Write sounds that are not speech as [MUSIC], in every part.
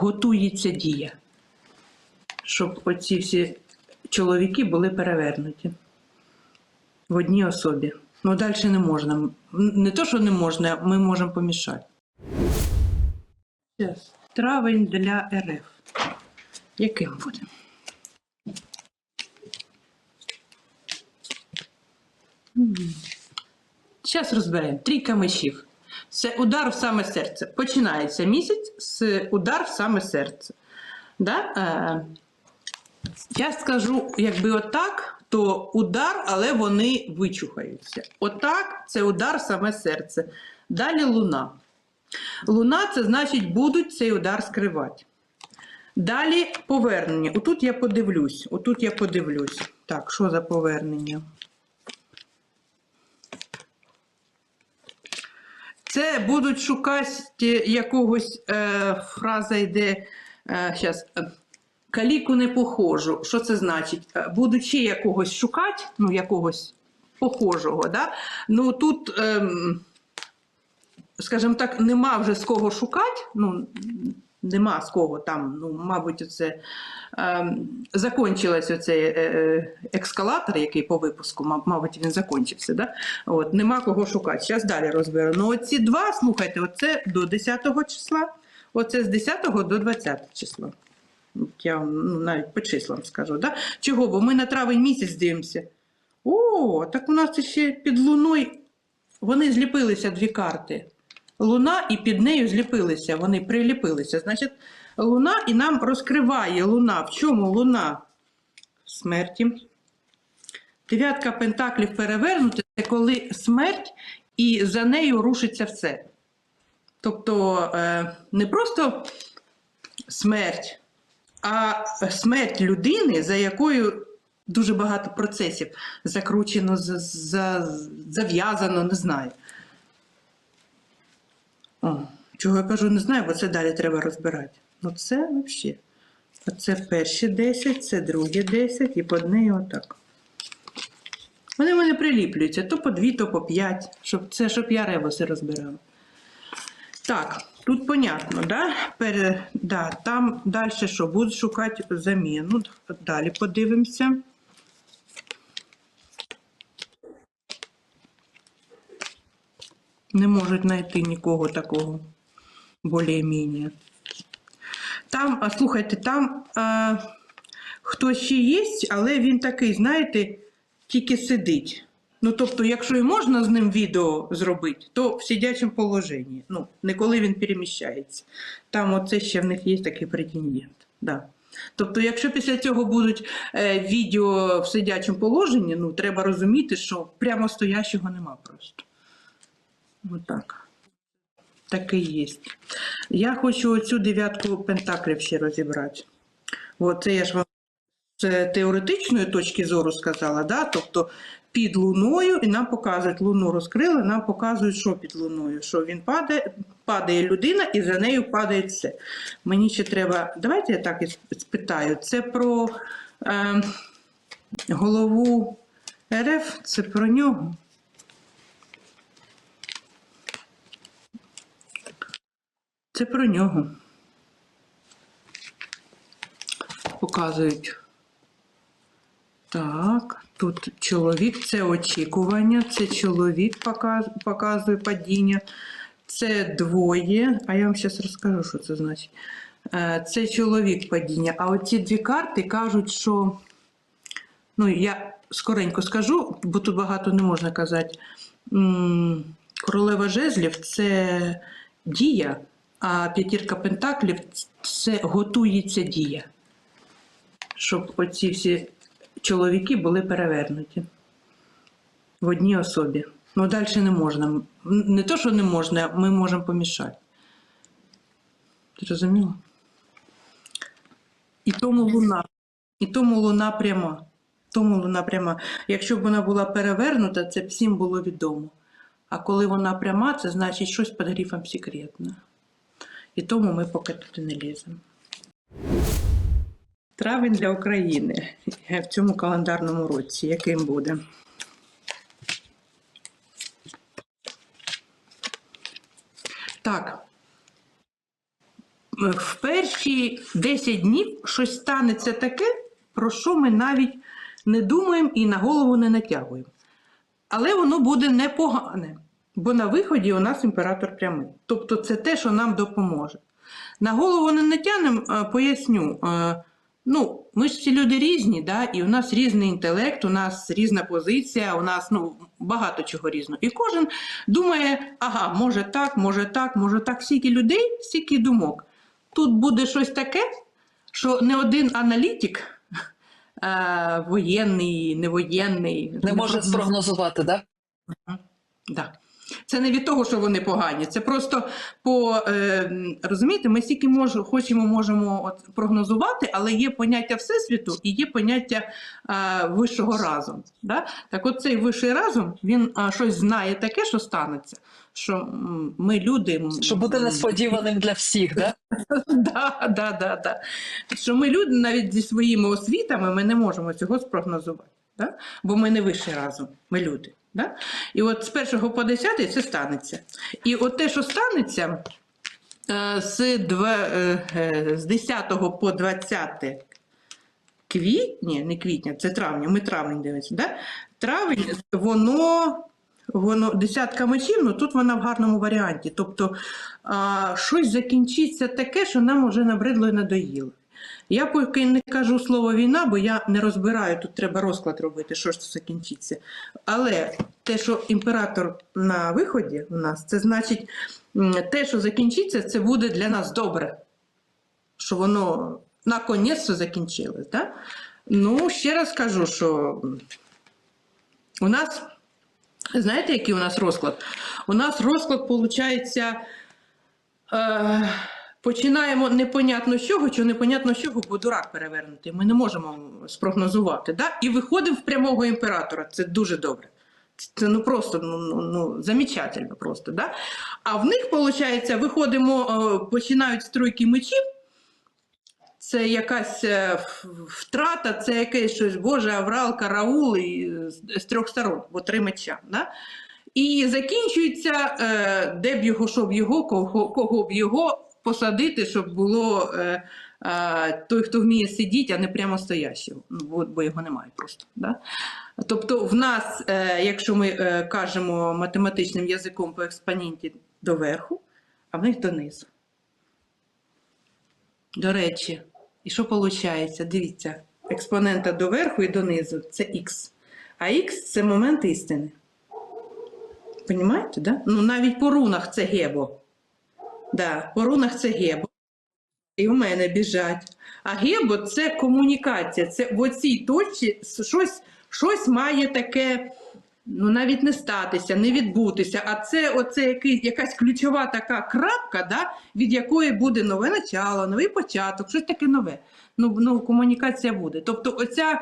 готується дія. Щоб оці всі чоловіки були перевернуті в одній особі. Ну, далі не можна. Не то, що не можна, ми можемо помішати. Зараз. Травень для РФ. Яким буде? Зараз розберемо. Трійка мечів. Це удар в саме серце. Починається місяць з удар в саме серце. Да? Е, я скажу, якби отак, то удар, але вони вичухаються. Отак це удар саме серце. Далі луна. Луна це значить будуть цей удар скривати. Далі повернення. Отут я подивлюсь. Отут я подивлюсь. Так, що за повернення? Це будуть шукати якогось е, фраза йде. Е, е, каліку не похожу. Що це значить? Будучи Будуть ще якогось шукати, ну, якогось похожого. Да? Ну тут, ем, скажімо так, нема вже з кого шукати. Ну, нема з кого там, ну, мабуть, це ем, закончилось оцей е, е, екскалатор, який по випуску, мабуть, він закончився. Да? От, нема кого шукати. Зараз далі розберу. Ну, оці два, слухайте, оце до 10 числа, оце з 10 до 20 числа. Я вам, ну, навіть по числам скажу. Да? Чого? Бо ми на травень місяць дивимося. О, так у нас ще під луною вони зліпилися дві карти. Луна і під нею зліпилися, вони приліпилися. Значить, луна і нам розкриває луна. В чому луна? Смерті. Дев'ятка пентаклів перевернута це коли смерть і за нею рушиться все. Тобто е, не просто смерть, а смерть людини, за якою дуже багато процесів закручено, за- за- зав'язано, не знаю. О, чого я кажу, не знаю, бо це далі треба розбирати. Ну це взагалі. Оце перші 10, це другі 10 і по неї отак. Вони в мене приліплюються то по 2, то по 5, щоб це щоб я ребуси розбирала. Так, тут понятно, да? Пере, да, там далі що, будуть шукати заміну. Далі подивимося. Не можуть знайти нікого такого більш-менш. Там, а, слухайте, там а, хтось ще є, але він такий, знаєте, тільки сидить. Ну, тобто, якщо і можна з ним відео зробити, то в сидячому положенні. Ну, не коли він переміщається. Там оце ще в них є такий претендент. Да. Тобто, якщо після цього будуть е, відео в сидячому положенні, ну, треба розуміти, що прямо стоящого нема просто. Отак. Такий є. Я хочу оцю дев'ятку пентаклів ще розібрати. От це я ж вам з теоретичної точки зору сказала, да? тобто під луною, і нам показують, луну розкрили, нам показують, що під луною, що він падає, падає людина і за нею падає все. Мені ще треба, давайте я так і спитаю, це про е, голову РФ, це про нього. Це про нього. Показують. Так, тут чоловік, це очікування, це чоловік показує падіння. Це двоє. А я вам зараз розкажу, що це значить. Е, Це чоловік падіння. А оці дві карти кажуть, що. Ну, я скоренько скажу, бо тут багато не можна казати. Королева жезлів це дія, а п'ятірка пентаклів це готується дія. Щоб оці всі чоловіки були перевернуті в одній особі. Ну, далі не можна. Не то, що не можна, ми можемо помішати. Зрозуміло? І тому луна. І тому луна пряма. Тому луна пряма. Якщо б вона була перевернута, це б всім було відомо. А коли вона пряма, це значить щось під грифом секретне. І тому ми поки туди не ліземо. Травень для України в цьому календарному році. Яким буде? Так. в перші 10 днів щось станеться таке, про що ми навіть не думаємо і на голову не натягуємо. Але воно буде непогане, бо на виході у нас імператор прямий. Тобто це те, що нам допоможе. На голову не натягнемо, е, поясню. Е, Ну, ми ж всі люди різні, да? і у нас різний інтелект, у нас різна позиція, у нас ну, багато чого різного. І кожен думає, ага, може так, може так, може так. Стільки людей, стільки думок. Тут буде щось таке, що не один аналітик, е, воєнний, невоєнний, Не може спрогнозувати, да? Да. Це не від того, що вони погані. Це просто по е, розумієте, ми стільки мож, хочемо, можемо от, прогнозувати, але є поняття всесвіту і є поняття е, вищого разуму. Да? Так, от цей вищий разум він е, щось знає таке, що станеться. Що ми люди Що буде несподіваним для всіх, да? [LAUGHS] да, да, да, да. Що ми люди навіть зі своїми освітами ми не можемо цього спрогнозувати. Да? Бо ми не вищий разом, ми люди. Да? І от з 1 по 10 це станеться. І от те, що станеться е, з, два, е, е, 10 по 20 квітня, не квітня, це травня, ми травень дивимося, да? травень, воно, воно десятка мечів, ну тут вона в гарному варіанті. Тобто а, щось закінчиться таке, що нам вже набридло і надоїло. Я поки не кажу слово війна, бо я не розбираю, тут треба розклад робити, що ж це закінчиться. Але те, що імператор на виході у нас, це значить, те, що закінчиться, це буде для нас добре. Що воно наконець закінчилось. Да? Ну, ще раз кажу, що у нас, знаєте, який у нас розклад? У нас розклад, виходить, е, починаємо непонятно з чого, чи непонятно з чого, бо дурак перевернутий. Ми не можемо спрогнозувати. Да? І виходимо в прямого імператора. Це дуже добре. Це ну просто ну, ну, ну, замечательно просто. Да? А в них, виходить, виходимо, е, починають стройки мечів. Це якась е, втрата, це якесь щось, Боже, аврал, караул і з, з трьох сторон, бо три меча. Да? І закінчується, е, де б його, щоб його, кого, кого б його посадити, щоб було е, е, той, хто вміє сидіти, а не прямо стоящого, ну, бо, бо його немає просто. Да? Тобто, в нас, е, якщо ми е, кажемо математичним язиком по експоненті доверху, а в них донизу. До речі, і що виходить? Дивіться, експонента доверху і донизу це х. А х це момент істини. Понімаєте, да? Ну навіть по рунах це гебо. Да, по рунах це гебо. І в мене біжать. А гебо це комунікація. Це в оцій точці щось, щось має таке, ну навіть не статися, не відбутися. А це оце який, якась ключова така крапка, да, від якої буде нове начало, новий початок, щось таке нове. Ну, ну комунікація буде. Тобто, оця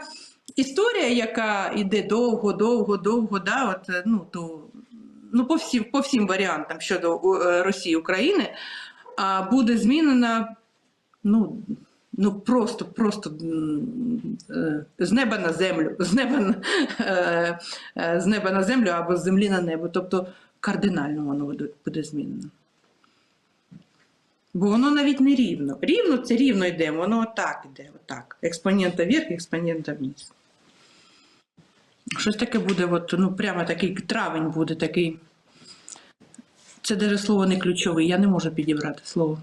історія, яка йде довго, довго, довго, да, от, ну, то, ну, по, всім, по всім варіантам щодо е, Росії України, буде змінена. Ну, ну просто, просто е, з неба на землю, з неба на, е, з неба на землю або з землі на небо. Тобто кардинально воно буде змінено. Бо воно навіть не рівно. Рівно це рівно йде, воно отак йде, отак. Експонента вверх, експонента вниз. Щось таке буде, от, ну прямо такий травень буде такий. Це даже слово не ключове, я не можу підібрати слово.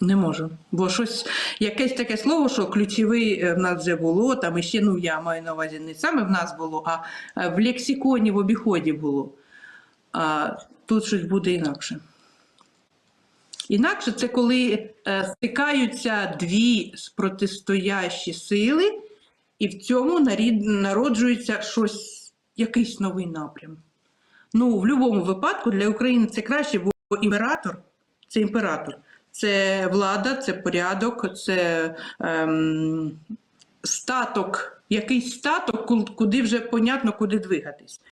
Не можу. Бо щось, якесь таке слово, що ключовий е, в нас вже було, там іще, ну я маю на увазі, не саме в нас було, а е, в лексиконі, в обіході було. А тут щось буде інакше. Інакше це коли е, стикаються дві протистоящі сили, і в цьому народжується щось, якийсь новий напрям. Ну, в будь-якому випадку для України це краще, бо імператор це імператор. Це влада, це порядок, це ем, статок, якийсь статок, ку- куди вже понятно, куди двигатись.